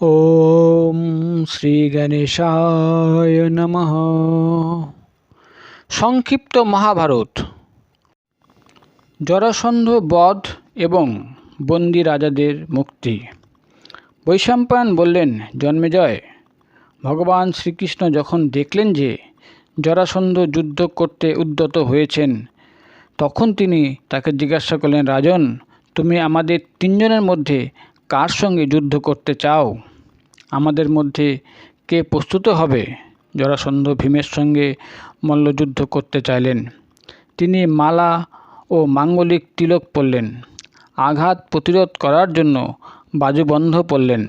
ওম শ্রী গণেশায় নমঃ। সংক্ষিপ্ত মহাভারত। জরাসন্ধ বধ এবং বন্দি রাজাদের মুক্তি। বৈশাম্পায়ন বললেন জন্মেজয় ভগবান শ্রীকৃষ্ণ যখন দেখলেন যে জরাসন্ধ যুদ্ধ করতে উদ্যত হয়েছেন, তখন তিনি তাকে জিজ্ঞাসা করলেন, রাজন, তুমি আমাদের তিনজনের মধ্যে কার সঙ্গে যুদ্ধ করতে চাও? আমাদের মধ্যে কে প্রস্তুত হবে? জরাসন্ধ ভীমের সঙ্গে মল্লযুদ্ধ করতে চাইলেন। তিনি মালা ও মাঙ্গলিক তিলক পরলেন। আঘাত প্রতিরোধ করার জন্য বাজুবন্ধ পড়লেন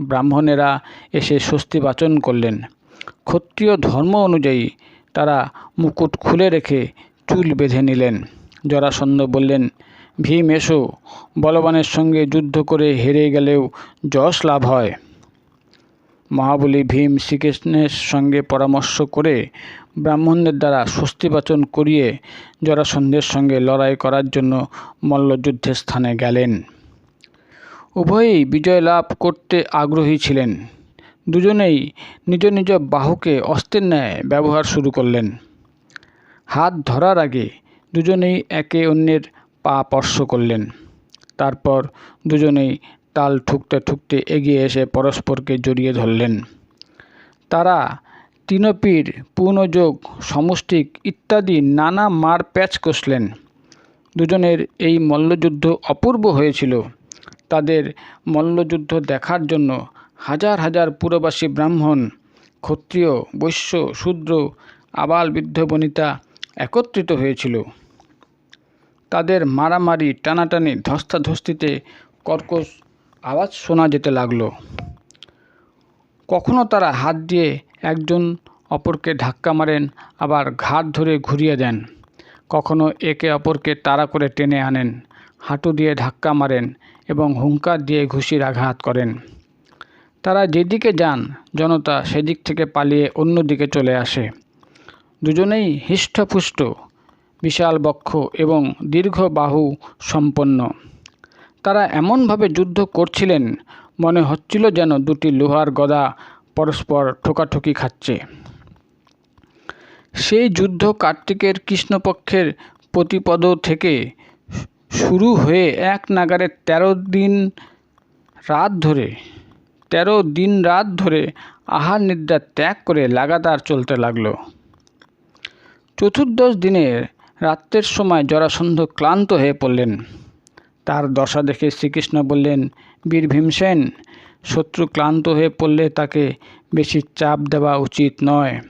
ব্রাহ্মণেরা এসে স্বস্তি বাচন করলেন। ক্ষত্রিয় ধর্ম অনুযায়ী তারা মুকুট খুলে রেখে চুল বেঁধে নিলেন। জরাসন্ধ বললেন, ভীম, এসো। বলবানের সঙ্গে যুদ্ধ করে হেরে গেলেও যশ লাভ হয়। মহাবলী ভীম শ্রীকৃষ্ণের সঙ্গে পরামর্শ করে ব্রাহ্মণদের দ্বারা স্বস্তিবাচন করিয়ে জরাসন্ধের সঙ্গে লড়াই করার জন্য মল্লযুদ্ধের স্থানে গেলেন। উভয়েই বিজয় লাভ করতে আগ্রহী ছিলেন। দুজনেই নিজ নিজ বাহুকে অস্ত্রের ন্যায় ব্যবহার শুরু করলেন। হাত ধরার আগে দুজনেই একে অন্যের পা স্পর্শ করলেন। তারপর দুজনেই তাল ঠুকতে ঠুকতে এগিয়ে এসে পরস্পরকে জড়িয়ে ধরলেন। তারা তিনপীর, পূর্ণযোগ, সমষ্টিক ইত্যাদি নানা মার প্যাচ কষলেন। দুজনের এই মল্লযুদ্ধ অপূর্ব হয়েছিল। তাদের মল্লযুদ্ধ দেখার জন্য হাজার হাজার পুরবাসী ব্রাহ্মণ, ক্ষত্রিয়, বৈশ্য, শূদ্র, আবাল বৃদ্ধ বনিতা একত্রিত হয়েছিল। তাদের মারামারি টানাটানি ধস্তাধস্তিতে কর্কশ আওয়াজ শোনা যেতে লাগল। কখনো তারা হাত দিয়ে একজন অপরকে ধাক্কা মারেন, আবার ঘাট ধরে ঘুরিয়ে দেন। কখনো একে অপরকে তাড়া করে টেনে আনেন, হাঁটু দিয়ে ধাক্কা মারেন এবং হুঙ্কার দিয়ে ঘুষির আঘাত করেন। তারা যেদিকে যান, জনতা সেদিক থেকে পালিয়ে অন্য দিকে চলে আসে। দুজনেই হৃষ্টপুষ্ট বিশাল বক্ষ এবং দীর্ঘ বাহু সম্পন্ন। তারা এমনভাবে যুদ্ধ করছিলেন, মনে হচ্ছিল যেন দুটি লোহার গদা পরস্পর ঠোকাঠুকি খাচ্ছে। সেই যুদ্ধ কার্তিকের কৃষ্ণপক্ষের প্রতিপদ থেকে শুরু হয়ে এক নাগারে তেরো দিন রাত ধরে, তেরো দিন রাত ধরে আহার নিদ্রা ত্যাগ করে লাগাতার চলতে লাগল। চতুর্দশ দিনের রাত্রের সময় জরাসন্ধ ক্লান্ত হয়ে পড়লেন। তার দশা দেখে শ্রীকৃষ্ণ বললেন বীর ভীমসেন শত্রু ক্লান্ত হয়ে পড়লে তাকে বেশি চাপ দেওয়া উচিত নয়।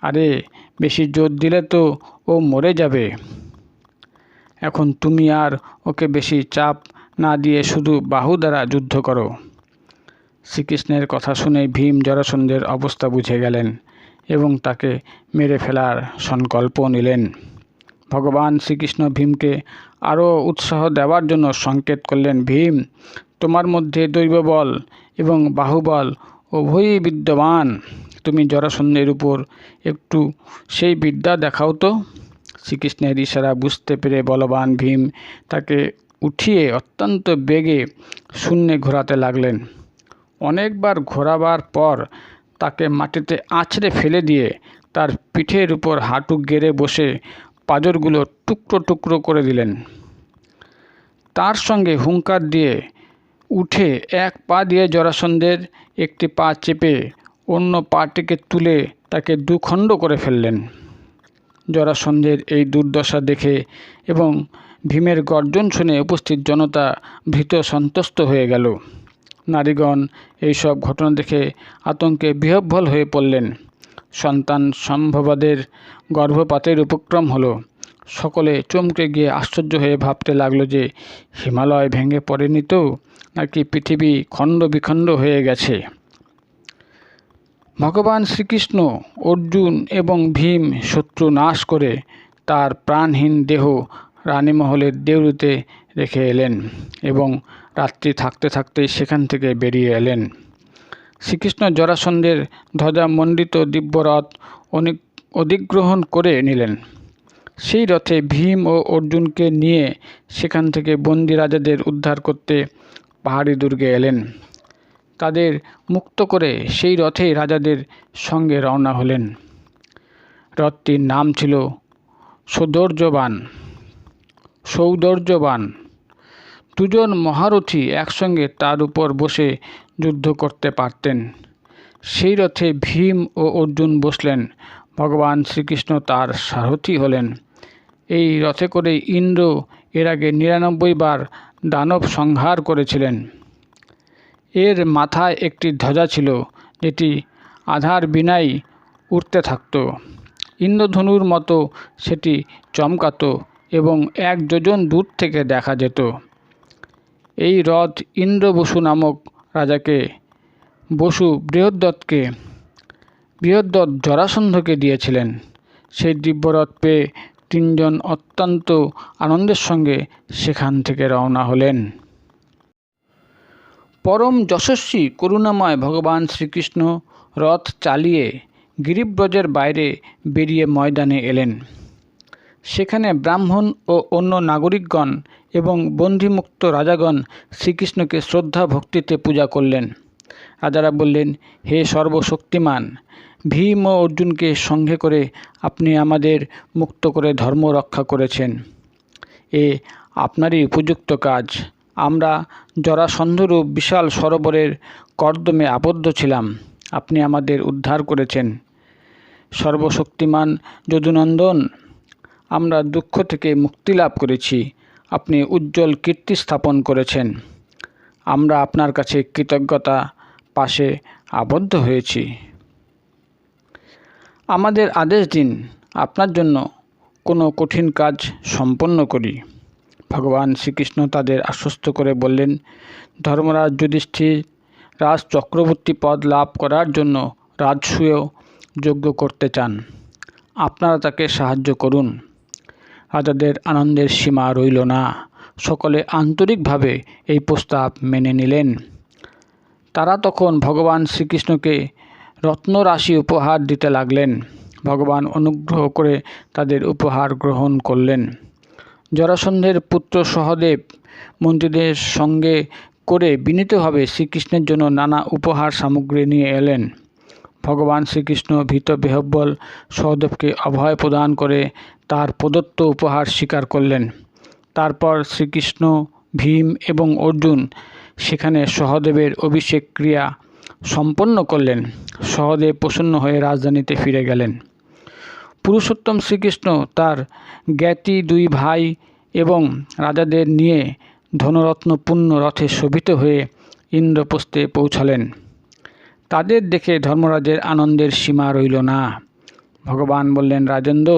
আরে, বেশি জোর দিলে তো ও মরে যাবে। এখন তুমি আর ওকে বেশি চাপ না দিয়ে শুধু বাহু দ্বারা যুদ্ধ করো শ্রীকৃষ্ণের কথা শুনে ভীম জরাসন্ধের অবস্থা বুঝে গেলেন এবং তাকে মেরে ফেলার সংকল্প নিলেন। ভগবান শ্রীকৃষ্ণ ভীমকে আরও উৎসাহ দেওয়ার জন্য সংকেত করলেন, ভীম, তোমার মধ্যে দৈববল এবং বাহুবল উভয়ই বিদ্যমান। তুমি জরাসন্ধের উপর একটু সেই বিদ্যা দেখাও তো। শ্রীকৃষ্ণের ইশারা বুঝতে পেরে বলবান ভীম তাকে উঠিয়ে অত্যন্ত বেগে শূন্যে ঘোরাতে লাগলেন। অনেকবার ঘোরাবার পর তাকে মাটিতে আছড়ে ফেলে দিয়ে তার পিঠের উপর হাঁটু গেড়ে বসে পাঁজরগুলো টুকরো টুকরো করে দিলেন। তার সঙ্গে হুঙ্কার দিয়ে উঠে এক পা দিয়ে জরাসন্ধের একটি পা চেপে অন্য পাটিকে তুলে তাকে দুখণ্ড করে ফেললেন। জরাসন্ধের এই দুর্দশা দেখে এবং ভীমের গর্জন শুনে উপস্থিত জনতা ভীত সন্তুষ্ট হয়ে গেল। নারীগণ এইসব ঘটনা দেখে আতঙ্কে বিহ্বল হয়ে পড়লেন। সন্তান সম্ভবাদের গর্ভপাতের উপক্রম হলো। সকলে চমকে গিয়ে আশ্চর্য হয়ে ভাবতে লাগল যে, হিমালয় ভেঙে পড়েনি তো? নাকি পৃথিবী খণ্ড বিখণ্ড হয়ে গেছে? ভগবান শ্রীকৃষ্ণ, অর্জুন এবং ভীম শত্রু নাশ করে তার প্রাণহীন দেহ রানীমহলের দেউরুতে রেখে এলেন এবং রাত্রি থাকতে থাকতেই সেখান থেকে বেরিয়ে এলেন। শ্রীকৃষ্ণ জরাসন্ধের ধ্বজামণ্ডিত দিব্যরথ অনেক অধিগ্রহণ করে নিলেন। সেই রথে ভীম ও অর্জুনকে নিয়ে সেখান থেকে বন্দি রাজাদের উদ্ধার করতে পাহাড়ি দুর্গে এলেন। তাদের মুক্ত করে সেই রথে রাজাদের সঙ্গে রওনা হলেন। রথটির নাম ছিল সৌন্দর্যবান সৌন্দর্যবান দুজন মহারথী একসঙ্গে তার উপর বসে যুদ্ধ করতে পারতেন। সেই রথে ভীম ও অর্জুন বসলেন। ভগবান শ্রীকৃষ্ণ তার সারথী হলেন। এই রথে করে ইন্দ্র এর আগে নিরানব্বই বার দানব সংহার করেছিলেন। এর মাথায় একটি ধ্বজা ছিল, যেটি আধার বিনাই উঠতে থাকত। ইন্দ্রধনুর মতো সেটি চমকাতো এবং এক যোজন দূর থেকে দেখা যেত। এই রথ ইন্দ্রবসু নামক রাজাকে, বসু বৃহদ্দত্তকে, বৃহদ্দত্ত জরাসন্ধকে দিয়েছিলেন। সেই দিব্যরথ পেয়ে তিনজন অত্যন্ত আনন্দের সঙ্গে সেখান থেকে রওনা হলেন। পরম যশস্বী করুণাময় ভগবান শ্রীকৃষ্ণ রথ চালিয়ে গিরিব্রজের বাইরে বেরিয়ে ময়দানে এলেন। সেখানে ব্রাহ্মণ ও অন্য নাগরিকগণ এবং বন্দিমুক্ত রাজাগণ শ্রীকৃষ্ণকে শ্রদ্ধা ভক্তিতে পূজা করলেন। রাজারা বললেন, হে সর্বশক্তিমান, ভীম ও অর্জুনকে সঙ্গে করে আপনি আমাদের মুক্ত করে ধর্ম রক্ষা করেছেন। এ আপনারই উপযুক্ত কাজ। আমরা জরাসন্ধরূপ বিশাল সরোবরের কর্দমে আবদ্ধ ছিলাম। আপনি আমাদের উদ্ধার করেছেন। সর্বশক্তিমান যদুনন্দন, আমরা দুঃখ থেকে মুক্তি লাভ করেছি। আপনি উজ্জ্বল কীর্তি স্থাপন করেছেন। আমরা আপনার কাছে কৃতজ্ঞতা পাশে আবদ্ধ হয়েছি। আমাদের আদেশ দিন, আপনার জন্য কোনো কঠিন কাজ সম্পন্ন করি। ভগবান শ্রীকৃষ্ণ তাদের আশ্বস্ত করে বললেন, ধর্মরাজ যুধিষ্ঠির, রাজ চক্রবর্তী পদ লাভ করার জন্য রাজসূয় যোগ্য করতে চান। আপনারা তাকে সাহায্য করুন। রাজাদের আনন্দের সীমা রইল না। সকলে আন্তরিকভাবে এই প্রস্তাব মেনে নিলেন। তারা তখন ভগবান শ্রীকৃষ্ণকে রত্নরাশি উপহার দিতে লাগলেন। ভগবান অনুগ্রহ করে তাদের উপহার গ্রহণ করলেন। জরাসন্ধের পুত্র সহদেব মন্ত্রীদের সঙ্গে করে বিনীতভাবে শ্রীকৃষ্ণের জন্য নানা উপহার সামগ্রী নিয়ে এলেন। ভগবান শ্রীকৃষ্ণ ভীত বেহব্বল সহদেবকে অভয় প্রদান করে তার প্রদত্ত উপহার স্বীকার করলেন। তারপর শ্রীকৃষ্ণ, ভীম এবং অর্জুন সেখানে সহদেবের অভিষেক ক্রিয়া সম্পন্ন করলেন। সহদেব প্রসন্ন হয়ে রাজধানীতে ফিরে গেলেন। পুরুষোত্তম শ্রীকৃষ্ণ তার জ্ঞাতি দুই ভাই এবং রাজাদের নিয়ে ধনরত্নপূর্ণ রথে শোভিত হয়ে ইন্দ্রপ্রস্থে পৌঁছালেন। তাদের দেখে ধর্মরাজের আনন্দের সীমা রইল না। ভগবান বললেন, রাজেন্দ্র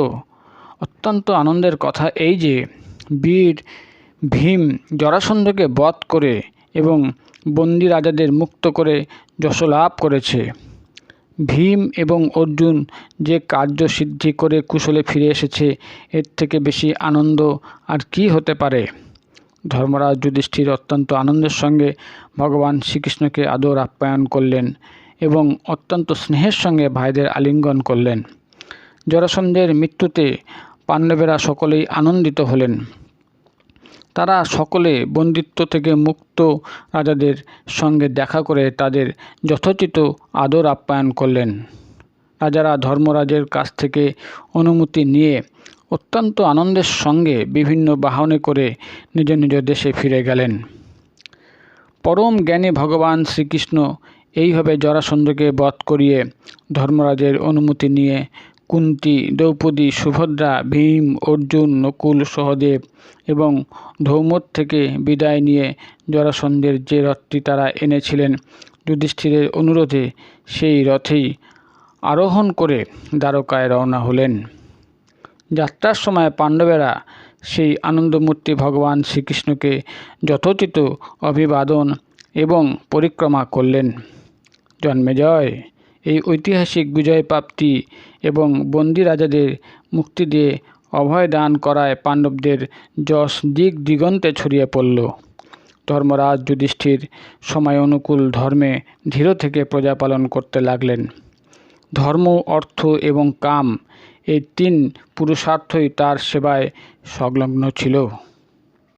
অত্যন্ত আনন্দের কথা এই যে বীর ভীম জরাসন্ধকে বধ করে এবং বন্দি রাজাদের মুক্ত করে যশলাভ করেছে। ভীম এবং অর্জুন যে কার্য সিদ্ধি করে কুশলে ফিরে এসেছে, এর থেকে বেশি আনন্দ আর কি হতে পারে? ধর্মরাজ যুধিষ্ঠির অত্যন্ত আনন্দের সঙ্গে ভগবান শ্রীকৃষ্ণকে আদর আপ্যায়ন করলেন এবং অত্যন্ত স্নেহের সঙ্গে ভাইদের আলিঙ্গন করলেন। জরাসন্ধের মৃত্যুতে পাণ্ডবেরা সকলেই আনন্দিত হলেন। তারা সকলে বন্দিত্ব থেকে মুক্ত রাজাদের সঙ্গে দেখা করে তাদের যথোচিত আদর আপ্যায়ন করলেন। রাজারা ধর্মরাজের কাছ থেকে অনুমতি নিয়ে অত্যন্ত আনন্দের সঙ্গে বিভিন্ন বাহনে করে নিজ নিজ দেশে ফিরে গেলেন। পরম জ্ঞানী ভগবান শ্রীকৃষ্ণ এইভাবে জরাসন্ধকে বধ করিয়ে ধর্মরাজের অনুমতি নিয়ে কুন্তি, দ্রৌপদী, সুভদ্রা, ভীম, অর্জুন, নকুল, সহদেব এবং ধৌমর থেকে বিদায় নিয়ে জরাসন্ধের যে রথটি তারা এনেছিলেন যুধিষ্ঠিরের অনুরোধে, সেই রথেই আরোহণ করে দ্বারকায় রওনা হলেন। যাত্রার সময় পাণ্ডবেরা সেই আনন্দমূর্তি ভগবান শ্রীকৃষ্ণকে যথোচিত অভিবাদন এবং পরিক্রমা করলেন। জন্মেজয় এই ঐতিহাসিক বিজয় প্রাপ্তি এবং বন্দি রাজাদের মুক্তি দিয়ে অভয় দান করায় পাণ্ডবদের যশ দিক দিগন্তে ছড়িয়ে পড়ল। ধর্মরাজ যুধিষ্ঠির সময় অনুকূল ধর্মে ধীর থেকে প্রজা পালন করতে লাগলেন। ধর্ম, অর্থ এবং কাম এই তিন পুরুষার্থই তার সেবায় সংলগ্ন ছিল।